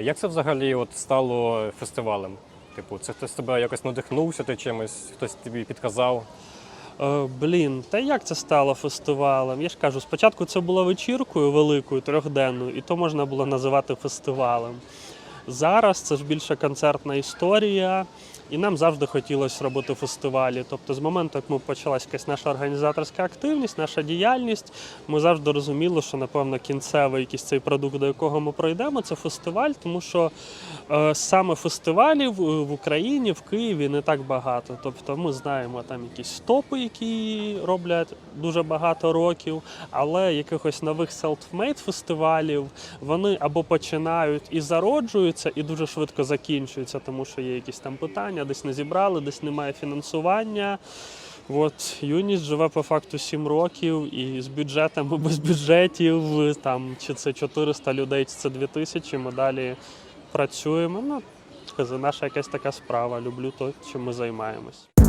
Як це взагалі от стало фестивалем? Типу, це хтось тебе якось надихнувся ти чимось, хтось тобі підказав. Е, блін, та як це стало фестивалем? Я ж кажу, спочатку це було вечіркою великою, трьохденною, і то можна було називати фестивалем. Зараз це ж більше концертна історія, і нам завжди хотілося робити фестивалі. Тобто, з моменту, як ми почалась якась наша організаторська активність, наша діяльність, ми завжди розуміли, що напевно кінцевий якийсь цей продукт, до якого ми пройдемо, це фестиваль, тому що е, саме фестивалів е, в Україні, в Києві не так багато. Тобто ми знаємо там якісь топи, які роблять дуже багато років, але якихось нових self-made фестивалів вони або починають і зароджуються, і дуже швидко закінчується, тому що є якісь там питання, десь не зібрали, десь немає фінансування. От юність живе по факту 7 років і з бюджетами без бюджетів, там чи це 400 людей, чи це 2000, Ми далі працюємо. Ну, це наша якась така справа. Люблю то, чим ми займаємось.